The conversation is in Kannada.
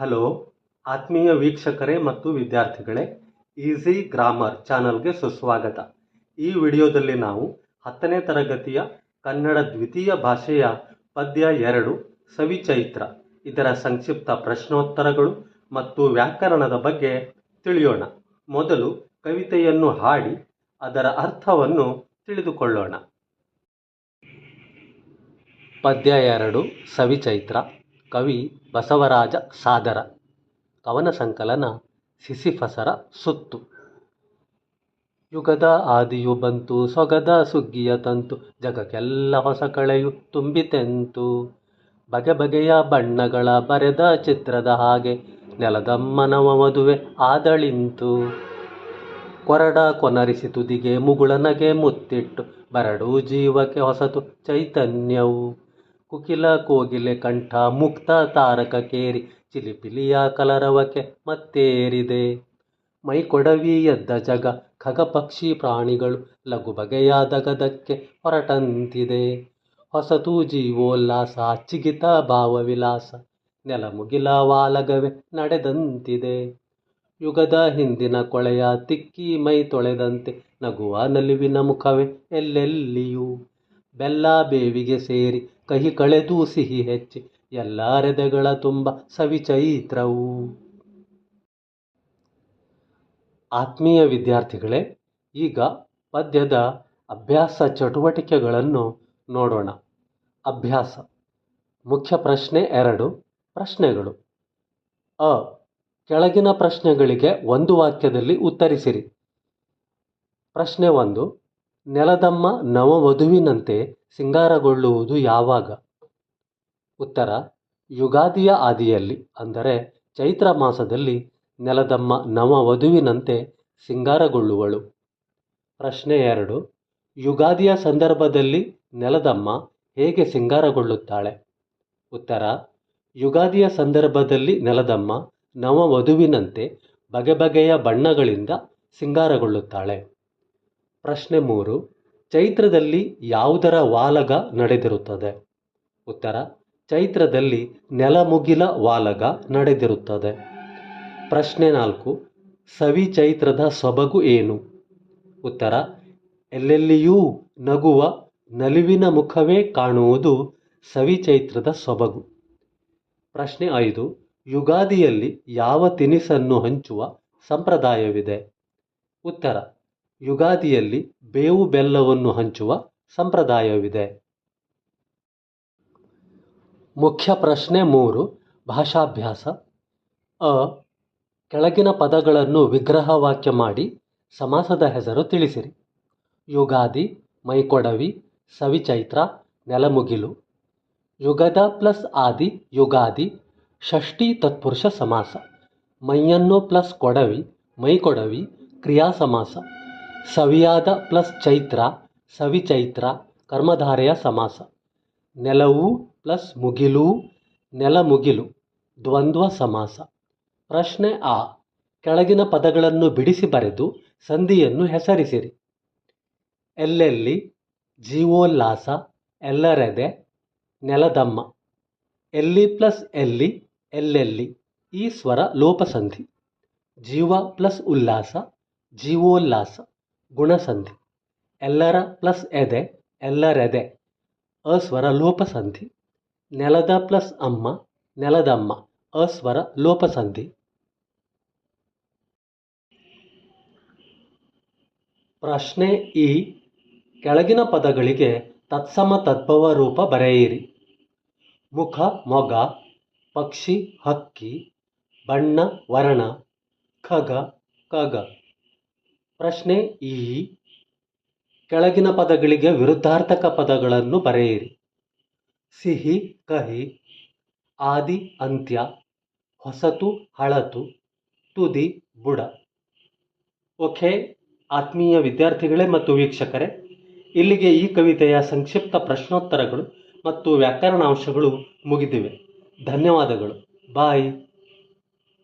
ಹಲೋ, ಆತ್ಮೀಯ ವೀಕ್ಷಕರೇ ಮತ್ತು ವಿದ್ಯಾರ್ಥಿಗಳೇ, ಈಸಿ ಗ್ರಾಮರ್ ಚಾನಲ್ಗೆ ಸುಸ್ವಾಗತ. ಈ ವಿಡಿಯೋದಲ್ಲಿ ನಾವು ಹತ್ತನೇ ತರಗತಿಯ ಕನ್ನಡ ದ್ವಿತೀಯ ಭಾಷೆಯ ಪದ್ಯ ಎರಡು, ಸವಿಚೈತ್ರ, ಇದರ ಸಂಕ್ಷಿಪ್ತ ಪ್ರಶ್ನೋತ್ತರಗಳು ಮತ್ತು ವ್ಯಾಕರಣದ ಬಗ್ಗೆ ತಿಳಿಯೋಣ. ಮೊದಲು ಕವಿತೆಯನ್ನು ಹಾಡಿ, ಅದರ ಅರ್ಥವನ್ನು ತಿಳಿದುಕೊಳ್ಳೋಣ. ಪದ್ಯ ಎರಡು, ಸವಿಚೈತ್ರ ಕವಿ ಬಸವರಾಜ ಸಾದರ ಕವನ ಸಂಕಲನ ಸಿಸಿಫಸರ ಸುತ್ತು. ಯುಗದ ಆದಿಯು ಬಂತು, ಸೊಗದ ಸುಗ್ಗಿಯ ತಂತು, ಜಗಕ್ಕೆಲ್ಲ ಹೊಸ ಕಳೆಯು ತುಂಬಿತೆಂತು. ಬಗೆ ಬಗೆಯ ಬಣ್ಣಗಳ ಬರೆದ ಚಿತ್ರದ ಹಾಗೆ ನೆಲದಮ್ಮನವ ಮದುವೆ ಆದಳಿಂತು. ಕೊರಡ ಕೊನರಿಸಿ ತುದಿಗೆ ಮುಗುಳನಗೆ ಮುತ್ತಿಟ್ಟು, ಬರಡು ಜೀವಕ್ಕೆ ಹೊಸತು ಚೈತನ್ಯವು. ಕುಕಿಲ ಕೋಗಿಲೆ ಕಂಠ ಮುಕ್ತ ತಾರಕ ಕೇರಿ ಚಿಲಿಪಿಲಿಯ ಕಲರವಕ್ಕೆ ಮತ್ತೇರಿದೆ. ಮೈ ಕೊಡವಿ ಎದ್ದ ಜಗ ಖಗ ಪಕ್ಷಿ ಪ್ರಾಣಿಗಳು ಲಘು ಬಗೆಯಾದ ಗದಕ್ಕೆ ಹೊರಟಂತಿದೆ. ಹೊಸತು ಜೀವೋಲ್ಲಾಸ, ಚಿಗಿತ ಭಾವವಿಲಾಸ, ನೆಲ ಮುಗಿಲ ವಾಲಗವೆ ನಡೆದಂತಿದೆ. ಯುಗದ ಹಿಂದಿನ ಕೊಳೆಯ ತಿಕ್ಕಿ ಮೈ ತೊಳೆದಂತೆ ನಗುವ ನಲಿವಿನ ಮುಖವೇ ಎಲ್ಲೆಲ್ಲಿಯೂ. ಬೆಲ್ಲ ಬೇವಿಗೆ ಸೇರಿ ಕಹಿ ಕಳೆದು ಸಿಹಿ ಹೆಚ್ಚಿ, ಎಲ್ಲ ರೆದೆಗಳ ತುಂಬ ಸವಿಚೈತ್ರವು. ಆತ್ಮೀಯ ವಿದ್ಯಾರ್ಥಿಗಳೇ, ಈಗ ಪದ್ಯದ ಅಭ್ಯಾಸ ಚಟುವಟಿಕೆಗಳನ್ನು ನೋಡೋಣ. ಅಭ್ಯಾಸ. ಮುಖ್ಯ ಪ್ರಶ್ನೆ ಎರಡು, ಪ್ರಶ್ನೆಗಳು. ಅ, ಕೆಳಗಿನ ಪ್ರಶ್ನೆಗಳಿಗೆ ಒಂದು ವಾಕ್ಯದಲ್ಲಿ ಉತ್ತರಿಸಿರಿ. ಪ್ರಶ್ನೆ ಒಂದು ನೆಲದಮ್ಮ ನವವಧುವಿನಂತೆ ಸಿಂಗಾರಗೊಳ್ಳುವುದು ಯಾವಾಗ? ಉತ್ತರ, ಯುಗಾದಿಯ ಆದಿಯಲ್ಲಿ, ಅಂದರೆ ಚೈತ್ರ ಮಾಸದಲ್ಲಿ ನೆಲದಮ್ಮ ನವವಧುವಿನಂತೆ ಸಿಂಗಾರಗೊಳ್ಳುವಳು. ಪ್ರಶ್ನೆ ಎರಡು, ಯುಗಾದಿಯ ಸಂದರ್ಭದಲ್ಲಿ ನೆಲದಮ್ಮ ಹೇಗೆ ಸಿಂಗಾರಗೊಳ್ಳುತ್ತಾಳೆ? ಉತ್ತರ, ಯುಗಾದಿಯ ಸಂದರ್ಭದಲ್ಲಿ ನೆಲದಮ್ಮ ನವವಧುವಿನಂತೆ ಬಗೆ ಬಗೆಯ ಬಣ್ಣಗಳಿಂದ ಸಿಂಗಾರಗೊಳ್ಳುತ್ತಾಳೆ. ಪ್ರಶ್ನೆ ಮೂರು, ಚೈತ್ರದಲ್ಲಿ ಯಾವುದರ ವಾಲಗ ನಡೆದಿರುತ್ತದೆ? ಉತ್ತರ, ಚೈತ್ರದಲ್ಲಿ ನೆಲಮುಗಿಲ ವಾಲಗ ನಡೆದಿರುತ್ತದೆ. ಪ್ರಶ್ನೆ ನಾಲ್ಕು, ಸವಿ ಚೈತ್ರದ ಸೊಬಗು ಏನು? ಉತ್ತರ, ಎಲ್ಲೆಲ್ಲಿಯೂ ನಗುವ ನಲಿವಿನ ಮುಖವೇ ಕಾಣುವುದು ಸವಿ ಚೈತ್ರದ ಸೊಬಗು. ಪ್ರಶ್ನೆ ಐದು, ಯುಗಾದಿಯಲ್ಲಿ ಯಾವ ತಿನಿಸನ್ನು ಹಂಚುವ ಸಂಪ್ರದಾಯವಿದೆ? ಉತ್ತರ ಯುಗಾದಿಯಲ್ಲಿ ಬೇವು ಬೆಲ್ಲವನ್ನು ಹಂಚುವ ಸಂಪ್ರದಾಯವಿದೆ. ಮುಖ್ಯ ಪ್ರಶ್ನೆ ಮೂರು, ಭಾಷಾಭ್ಯಾಸ. ಅ, ಕೆಳಗಿನ ಪದಗಳನ್ನು ವಿಗ್ರಹವಾಕ್ಯ ಮಾಡಿ ಸಮಾಸದ ಹೆಸರು ತಿಳಿಸಿರಿ. ಯುಗಾದಿ, ಮೈಕೊಡವಿ, ಸವಿಚೈತ್ರ, ನೆಲಮುಗಿಲು. ಯುಗದ ಪ್ಲಸ್ ಆದಿ, ಯುಗಾದಿ, ಷಷ್ಠಿ ತತ್ಪುರುಷ ಸಮಾಸ. ಮೈಯನ್ನು ಪ್ಲಸ್ ಕೊಡವಿ, ಮೈಕೊಡವಿ ಕ್ರಿಯಾ ಸಮಾಸ ಸವಿಯಾದ ಪ್ಲಸ್ ಚೈತ್ರ ಸವಿಚೈತ್ರ ಕರ್ಮಧಾರೆಯ ಸಮಾಸ. ನೆಲವು ಪ್ಲಸ್ ಮುಗಿಲು ನೆಲಮುಗಿಲು ದ್ವಂದ್ವ ಸಮಾಸ. ಪ್ರಶ್ನೆ ಆ, ಕೆಳಗಿನ ಪದಗಳನ್ನು ಬಿಡಿಸಿ ಬರೆದು ಸಂಧಿಯನ್ನು ಹೆಸರಿಸಿರಿ. ಎಲ್ಲೆಲ್ಲಿ? ಜೀವೋಲ್ಲಾಸ, ಎಲ್ಲರೆದೆ, ನೆಲದಮ್ಮ. ಎಲ್ಲಿ ಪ್ಲಸ್ ಎಲ್ಲಿ, ಎಲ್ಲೆಲ್ಲಿ? ಈ ಸ್ವರ ಲೋಪಸಂಧಿ. ಜೀವ ಪ್ಲಸ್ ಉಲ್ಲಾಸ, ಜೀವೋಲ್ಲಾಸ. ಗುಣಸಂಧಿ. ಎಲ್ಲರ ಪ್ಲಸ್ ಎದೆ, ಎಲ್ಲರೆದೆ. ಅಸ್ವರ ಲೋಪಸಂಧಿ. ನೆಲದ ಪ್ಲಸ್ ಅಮ್ಮ, ನೆಲದಮ್ಮ. ಅಸ್ವರ ಲೋಪಸಂಧಿ. ಪ್ರಶ್ನೆ ಈ ಕೆಳಗಿನ ಪದಗಳಿಗೆ ತತ್ಸಮ ತದ್ಭವ ರೂಪ ಬರೆಯಿರಿ. ಮುಖ, ಮೊಗ, ಪಕ್ಷಿ, ಹಕ್ಕಿ, ಬಣ್ಣ, ವರ್ಣ, ಖಗ, ಕಗ. ಪ್ರಶ್ನೆ ಈ. ಕೆಳಗಿನ ಪದಗಳಿಗೆ ವಿರುದ್ಧಾರ್ಥಕ ಪದಗಳನ್ನು ಬರೆಯಿರಿ. ಸಿಹಿ, ಕಹಿ, ಆದಿ, ಅಂತ್ಯ, ಹೊಸತು, ಹಳತು, ತುದಿ, ಬುಡ. ಓಕೆ, ಆತ್ಮೀಯ ವಿದ್ಯಾರ್ಥಿಗಳೇ ಮತ್ತು ವೀಕ್ಷಕರೇ, ಇಲ್ಲಿಗೆ ಈ ಕವಿತೆಯ ಸಂಕ್ಷಿಪ್ತ ಪ್ರಶ್ನೋತ್ತರಗಳು ಮತ್ತು ವ್ಯಾಕರಣಾಂಶಗಳು ಮುಗಿದಿವೆ. ಧನ್ಯವಾದಗಳು. ಬಾಯ್.